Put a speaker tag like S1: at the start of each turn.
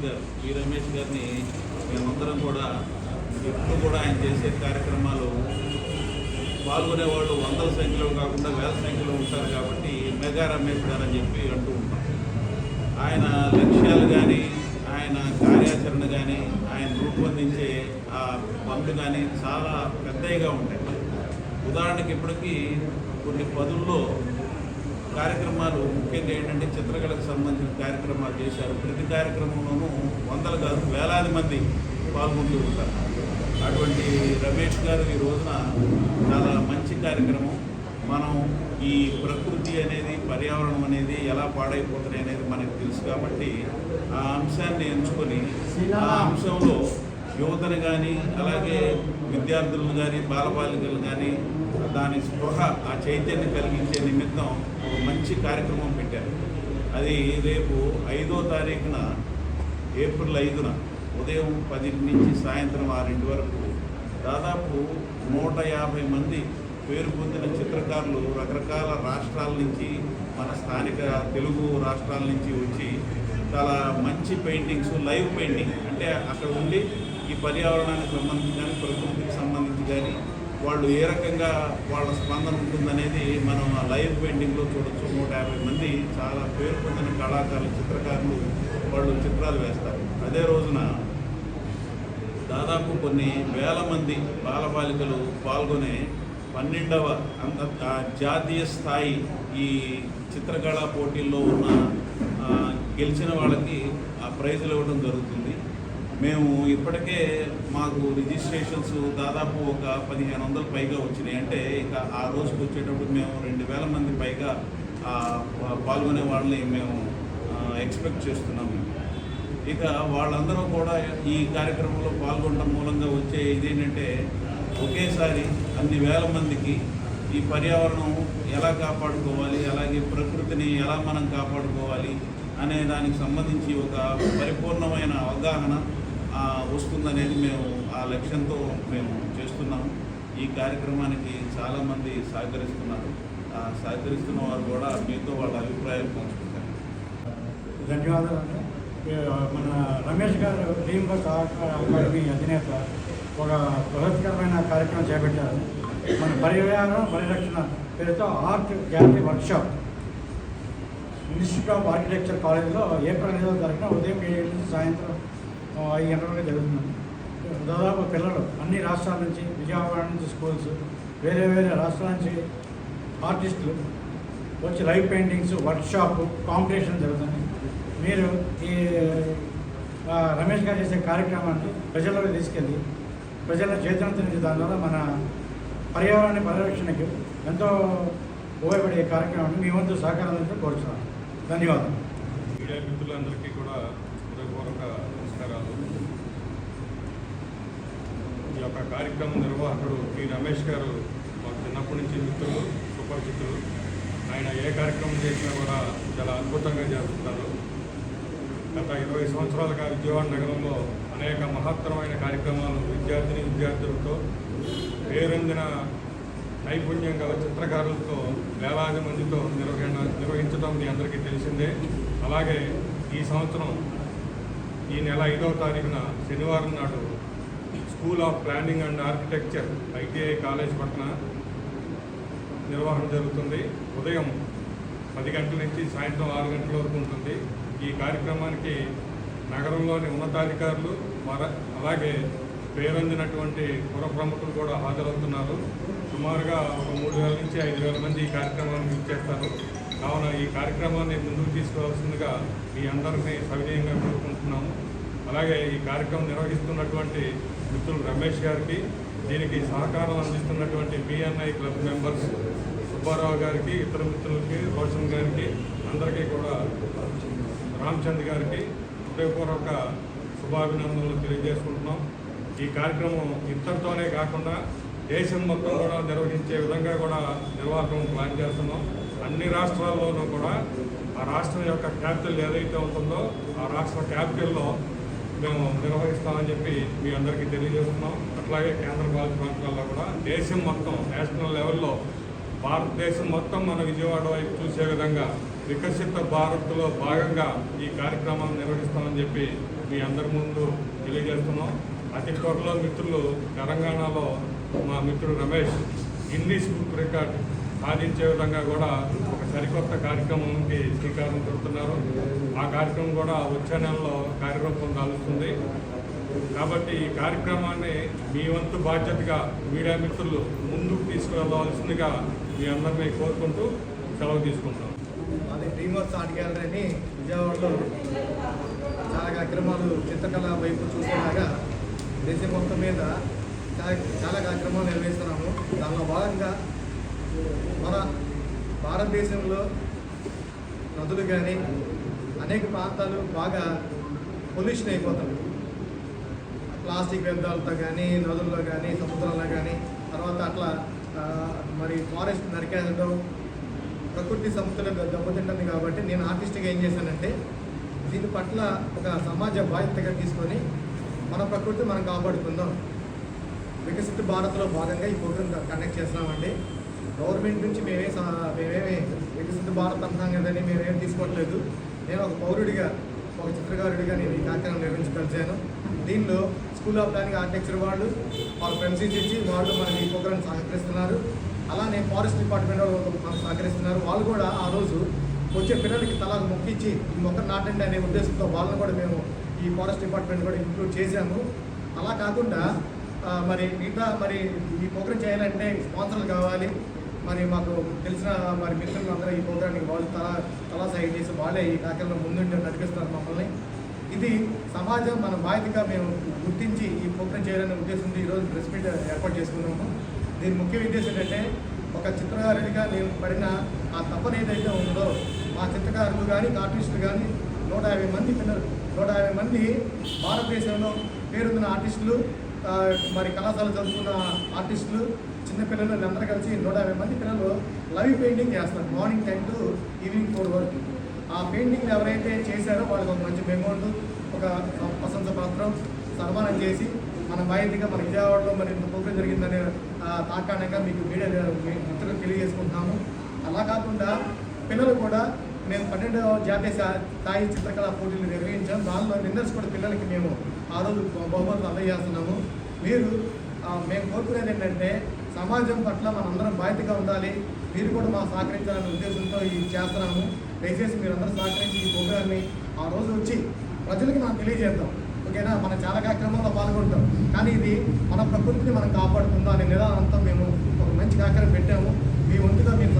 S1: రమేష్ గారు ఈ రమేష్ గారిని మేమందరం కూడా ఎప్పుడు కూడా ఆయన చేసే కార్యక్రమాలు పాల్గొనే వాళ్ళు వందల సంఖ్యలో కాకుండా వేల సంఖ్యలో ఉంటారు కాబట్టి మెగా రమేష్ గారు అని చెప్పి అంటూ ఉంటాం. ఆయన లక్ష్యాలు కానీ ఆయన కార్యాచరణ కానీ ఆయన రూపొందించే ఆ పనులు కానీ చాలా పెద్దవిగా ఉంటాయి. ఉదాహరణకి ఇప్పటికీ కొన్ని పదుల్లో కార్యక్రమాలు ముఖ్యంగా ఏంటంటే చిత్రకళకు సంబంధించిన కార్యక్రమాలు చేశారు. ప్రతి కార్యక్రమంలోనూ వందలు కాదు వేలాది మంది పాల్గొంటూ ఉంటారు. అటువంటి రమేష్ గారు ఈ రోజున చాలా మంచి కార్యక్రమం. మనం ఈ ప్రకృతి అనేది పర్యావరణం అనేది ఎలా పాడైపోతున్నాయి అనేది మనకు తెలుసు కాబట్టి ఆ అంశాన్ని ఎంచుకొని ఆ అంశంలో యువతను కానీ అలాగే విద్యార్థులను కానీ బాలబాలికలు కానీ దాని స్పృహ ఆ చైతన్యం కలిగించే నిమిత్తం ఒక మంచి కార్యక్రమం పెట్టారు. అది రేపు ఐదో తారీఖున ఏప్రిల్ ఐదున ఉదయం పది నుంచి సాయంత్రం ఆరింటి వరకు దాదాపు నూట యాభై మంది పేరు పొందిన చిత్రకారులు రకరకాల రాష్ట్రాల నుంచి మన స్థానిక తెలుగు రాష్ట్రాల నుంచి వచ్చి చాలా మంచి పెయింటింగ్స్ లైవ్ పెయింటింగ్ అంటే అక్కడ ఉండి ఈ పర్యావరణానికి సంబంధించి కానీ ప్రకృతికి సంబంధించి కానీ వాళ్ళు ఏ రకంగా వాళ్ళ స్పందన ఉంటుందనేది మనం ఆ లైవ్ పెయింటింగ్లో చూడొచ్చు. నూట యాభై మంది చాలా పేరు పొందిన కళాకారులు చిత్రకారులు వాళ్ళు చిత్రాలు వేస్తారు. అదే రోజున దాదాపు కొన్ని వేల మంది బాలబాలికలు పాల్గొనే పన్నెండవ అంత జాతీయ స్థాయి ఈ చిత్రకళా పోటీల్లో ఉన్న గెలిచిన వాళ్ళకి ఆ ప్రైజులు ఇవ్వడం జరుగుతుంది. మేము ఇప్పటికే మాకు రిజిస్ట్రేషన్స్ దాదాపు ఒక పదిహేను వందల పైగా వచ్చినాయి. అంటే ఇక ఆ రోజుకి వచ్చేటప్పుడు మేము రెండు వేల మంది పైగా పాల్గొనే వాళ్ళని మేము ఎక్స్పెక్ట్ చేస్తున్నాము. ఇక వాళ్ళందరూ కూడా ఈ కార్యక్రమంలో పాల్గొనడం మూలంగా వచ్చే ఇదేంటంటే ఒకేసారి అన్ని వేల మందికి ఈ పర్యావరణం ఎలా కాపాడుకోవాలి అలాగే ప్రకృతిని ఎలా మనం కాపాడుకోవాలి అనే దానికి సంబంధించి ఒక పరిపూర్ణమైన అవగాహన వస్తుందనేది మేము ఆ లక్ష్యంతో మేము చేస్తున్నాము ఈ కార్యక్రమానికి చాలామంది సహకరిస్తున్నారు. సహకరిస్తున్న వారు కూడా మీతో వాళ్ళ అభిప్రాయాలు పంచుకుంటారు.
S2: ధన్యవాదాలు అండి. మన రమేష్ గారు టీమ్ వర్క్ అకాడమీ అధినేత ఒక బృహత్కరమైన కార్యక్రమం చేపట్టారు. మన పర్యావరణ పరిరక్షణ పేరుతో art gallery workshop. Institute of architecture కాలేజీలో ఏప్రిల్ ఐదవ తారీఖున ఉదయం ఏడు నుంచి సాయంత్రం ఐదు గంటల వరకు జరుగుతుంది. దాదాపు పిల్లలు అన్ని రాష్ట్రాల నుంచి విజయవాడ నుంచి స్కూల్స్ వేరే వేరే రాష్ట్రాల నుంచి ఆర్టిస్టులు వచ్చి లైవ్ పెయింటింగ్స్ వర్క్షాప్ కాంపిటీషన్ జరుగుతుంది. మీరు ఈ రమేష్ గారు చేసే కార్యక్రమాన్ని ప్రజల్లోకి తీసుకెళ్ళి ప్రజలను నుంచి దాని ద్వారా మన పర్యావరణ పరిరక్షణకి ఎంతో ఉపయోగపడే కార్యక్రమాన్ని మీ వంతు సహకారం కోరుతున్నాను. ధన్యవాదాలు.
S3: మీడియా మిత్రులందరికీ కూడా హృదయపూర్వక నమస్కారాలు ఒక కార్యక్రమ కార్యక్రమం నిర్వాహకుడు పి రమేష్ గారు మాకు చిన్నప్పటి నుంచి మిత్రులు సుపరిచితులు ఆయన ఏ కార్యక్రమం చేసినా కూడా చాలా అద్భుతంగా చేస్తుంటారు. గత ఇరవై సంవత్సరాలుగా విజయవాడ నగరంలో అనేక మహత్తరమైన కార్యక్రమాలు విద్యార్థిని విద్యార్థులతో పేరొందిన నైపుణ్యం గల చిత్రకారులతో వేలాది మందితో నిర్వహణ నిర్వహించడం మీ అందరికీ తెలిసిందే. అలాగే ఈ సంవత్సరం ఈ నెల ఐదవ తారీఖున శనివారం నాడు school of planning and architecture ITI college పట్ల నిర్వహణ జరుగుతుంది. ఉదయం పది గంటల నుంచి సాయంత్రం ఆరు గంటల వరకు ఉంటుంది. ఈ కార్యక్రమానికి నగరంలోని ఉన్నతాధికారులు మర అలాగే పేరొందినటువంటి పుర ప్రముఖులు కూడా హాజరవుతున్నారు. సుమారుగా ఒక మూడు వేల నుంచి ఐదు వేల మంది ఈ కార్యక్రమాన్ని ఇచ్చేస్తారు కావున ఈ కార్యక్రమాన్ని ముందుకు తీసుకోవాల్సిందిగా మీ అందరినీ సవినయంగా కోరుకుంటున్నాము. అలాగే ఈ కార్యక్రమం నిర్వహిస్తున్నటువంటి మిత్రులు రమేష్ గారికి దీనికి సహకారం అందిస్తున్నటువంటి బిఎన్ఐ క్లబ్ మెంబర్స్ సుబ్బారావు గారికి ఇతర మిత్రులకి రోషన్ గారికి అందరికీ కూడా రామచంద్ గారికి హృదయపూర్వక శుభాభినందనలు తెలియజేసుకుంటున్నాం. ఈ కార్యక్రమం ఇంతటితోనే కాకుండా దేశం మొత్తం కూడా నిర్వహించే విధంగా కూడా నిర్వాహకం ప్లాన్ చేస్తున్నాం. అన్ని రాష్ట్రాల్లోనూ కూడా ఆ రాష్ట్రం యొక్క క్యాపిటల్ ఏదైతే ఉంటుందో ఆ రాష్ట్ర క్యాపిటల్లో మేము నిర్వహిస్తామని చెప్పి మీ అందరికీ తెలియజేస్తున్నాం. అట్లాగే కేంద్ర పాలిత ప్రాంతాల్లో కూడా దేశం మొత్తం నేషనల్ లెవెల్లో భారతదేశం మొత్తం మన విజయవాడ వైపు చూసే విధంగా వికసిత భారత్లో భాగంగా ఈ కార్యక్రమాన్ని నిర్వహిస్తామని చెప్పి మీ అందరి ముందు తెలియజేస్తున్నాం. అతి త్వరలో మిత్రులు తెలంగాణలో మా మిత్రుడు రమేష్ గిన్నీస్ బుక్ రికార్డ్ సాధించే విధంగా కూడా ఒక సరికొత్త కార్యక్రమంకి శ్రీకారం చుడుతున్నారు. ఆ కార్యక్రమం కూడా వచ్చే నెలలో కార్యరూపం దాలుస్తుంది కాబట్టి ఈ కార్యక్రమాన్ని మీ వంతు బాధ్యతగా మీడియా మిత్రులు ముందుకు తీసుకువెళ్ళవలసిందిగా మీ అందరినీ కోరుకుంటూ సెలవు తీసుకుంటాం
S4: అది డ్రీమ్ ఆర్ట్ గ్యాలరీ అని విజయవాడలో చాలా కార్యక్రమాలు చిత్రకళ వైపు చూసేలాగా దేశం మొత్తం మీద చాలా చాలా కార్యక్రమాలు నిర్వహిస్తున్నాము. దానిలో భాగంగా మన భారతదేశంలో నదులు కానీ అనేక ప్రాంతాలు బాగా పొల్యూషన్ అయిపోతాయి. ప్లాస్టిక్ వ్యర్థాలతో కానీ నదుల్లో కానీ సముద్రంలో కానీ తర్వాత అట్లా మరి ఫారెస్ట్ నరికేయడం ప్రకృతి సంస్థలు దెబ్బతింటుంది కాబట్టి నేను ఆర్టిస్ట్గా ఏం చేశానంటే దీని పట్ల ఒక సమాజ బాధ్యతగా తీసుకొని మన ప్రకృతి మనం కాపాడుకుందాం. వికసిత భారత్లో భాగంగా ఈ ప్రోగ్రామ్ కండక్ట్ చేస్తున్నామండి. గవర్నమెంట్ నుంచి మేమే సా- మేమేమి వికసిత భారత్ అంటున్నాం కదని మేమేం తీసుకోవట్లేదు. నేను ఒక పౌరుడిగా ఒక చిత్రకారుడిగా నేను ఈ కార్యక్రమం నిర్వహించగలిచాను దీనిలో స్కూల్ ఆఫ్ ప్లానింగ్ ఆర్కిటెక్చర్ వాళ్ళు వాళ్ళ ఫ్రెండ్స్ ఇచ్చి వాళ్ళు మన ఈ ప్రోగ్రామ్ సహకరిస్తున్నారు. అలానే ఫారెస్ట్ డిపార్ట్మెంట్ వాళ్ళు మనకు సహకరిస్తున్నారు. వాళ్ళు కూడా ఆ రోజు వచ్చే పిల్లలకి తలా మొక్కించి ఈ మొక్క నాటండి అనే ఉద్దేశంతో వాళ్ళని కూడా మేము ఈ ఫారెస్ట్ డిపార్ట్మెంట్ కూడా ఇంక్లూడ్ చేశాము. అలా కాకుండా మరి మిగతా మరి ఈ ప్రోగ్రామ్ చేయాలంటే స్పాన్సర్లు కావాలి. మరి మాకు తెలిసిన మరి మిత్రులు అందరూ ఈ ప్రోగ్రామ్కి వాళ్ళు తలా తలా సహాయం చేసి వాళ్ళే ఈ కార్యక్రమంలో ముందుండి నడిపిస్తున్నారు మమ్మల్ని. ఇది సమాజం మన బాధ్యతగా మేము గుర్తించి ఈ ప్రోగ్రామ్ చేయాలనే ఉద్దేశంతో ఈరోజు ప్రెస్ మీట్ ఏర్పాటు చేసుకున్నాము. దీని ముఖ్య ఉద్దేశం ఏంటంటే ఒక చిత్రకారుడిగా నేను పడిన ఆ తపన ఏదైతే ఉందో మా చిత్రకారులు కానీ ఆర్టిస్టులు కానీ నూట యాభై మంది పిల్లలు నూట యాభై మంది భారతదేశంలో పేరున్న ఆర్టిస్టులు మరి కళాశాల చదువుకున్న ఆర్టిస్టులు చిన్నపిల్లలు అందరూ కలిసి నూట యాభై మంది పిల్లలు లైవ్ పెయింటింగ్ చేస్తారు morning ten to evening four వరకు. ఆ పెయింటింగ్ ఎవరైతే చేశారో వాళ్ళకి ఒక మంచి అమౌంట్ ఒక ప్రశంస పత్రం సన్మానం చేసి మన బాధ్యతగా మన విజయవాడలో మరి ఇంత ప్రోగ్రాం జరిగిందనే ఆ, తాకాణంగా మీకు మీడియా మీ మిత్రులకు తెలియజేసుకుంటున్నాము. అలా కాకుండా పిల్లలు కూడా మేము పన్నెండవ జాతీయ స్థాయి చిత్రకళా పోటీలు నిర్వహించాం. దానిలో విన్నర్స్ కూడా పిల్లలకి మేము ఆ రోజు బహుమతులు అందజేస్తున్నాము. మీరు మేము కోరుకునేది ఏంటంటే సమాజం పట్ల మనందరం బాధ్యతగా ఉండాలి. మీరు కూడా మాకు సహకరించాలనే ఉద్దేశంతో ఇది చేస్తున్నాము. దయచేసి మీరందరూ సహకరించి ఈ ప్రోగ్రామ్ని ఆ రోజు వచ్చి ప్రజలకు మనం తెలియజేద్దాం. ఓకేనా? మనం చాలా కార్యక్రమాల్లో పాల్గొంటాం. కానీ ఇది మన ప్రకృతిని మనం కాపాడుకుందాం అనే నిదానంతో మేము ఒక మంచి కార్యక్రమం పెట్టాము. మీ వంతుగా మీరు